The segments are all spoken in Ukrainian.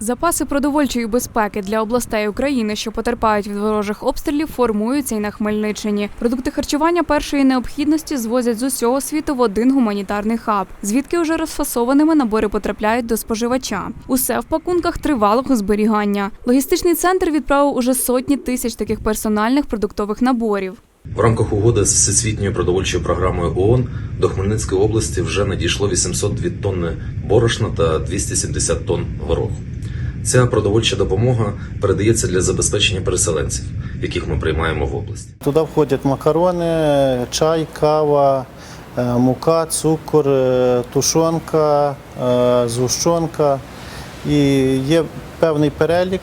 Запаси продовольчої безпеки для областей України, що потерпають від ворожих обстрілів, формуються і на Хмельниччині. Продукти харчування першої необхідності звозять з усього світу в один гуманітарний хаб, звідки вже розфасованими набори потрапляють до споживача. Усе в пакунках тривалого зберігання. Логістичний центр відправив уже сотні тисяч таких персональних продуктових наборів. В рамках угоди з Всесвітньою продовольчою програмою ООН до Хмельницької області вже надійшло 802 тонни борошна та 270 тонн гороху. Ця продовольча допомога передається для забезпечення переселенців, яких ми приймаємо в області. Туди входять макарони, чай, кава, е, мука, цукор, е, тушонка, е, згущенка. І є певний перелік,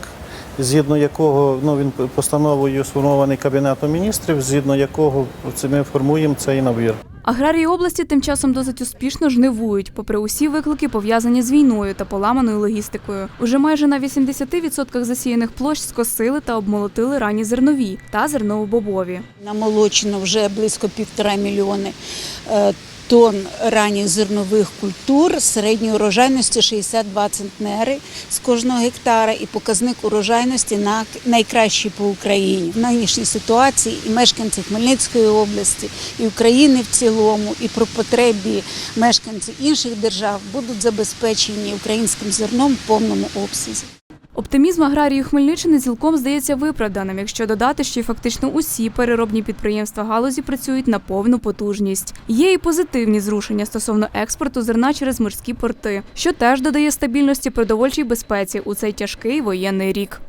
згідно якого ну, він постановою сформований Кабінетом міністрів, згідно якого ми формуємо цей набір. Аграрії області тим часом досить успішно жнивують, попри усі виклики, пов'язані з війною та поламаною логістикою. Уже майже на 80% засіяних площ скосили та обмолотили ранні зернові та зерново-бобові. Намолочено вже близько півтора мільйони е, тонн ранніх зернових культур середньої урожайності 62 центнери з кожного гектара і показник урожайності на найкращий по Україні. В нинішній ситуації і мешканці Хмельницької області, і України в цілому, і про потребі мешканців інших держав будуть забезпечені українським зерном в повному обсязі. Оптимізм аграрії Хмельниччини цілком здається виправданим, якщо додати, що й фактично усі переробні підприємства галузі працюють на повну потужність. Є і позитивні зрушення стосовно експорту зерна через морські порти, що теж додає стабільності продовольчій безпеці у цей тяжкий воєнний рік.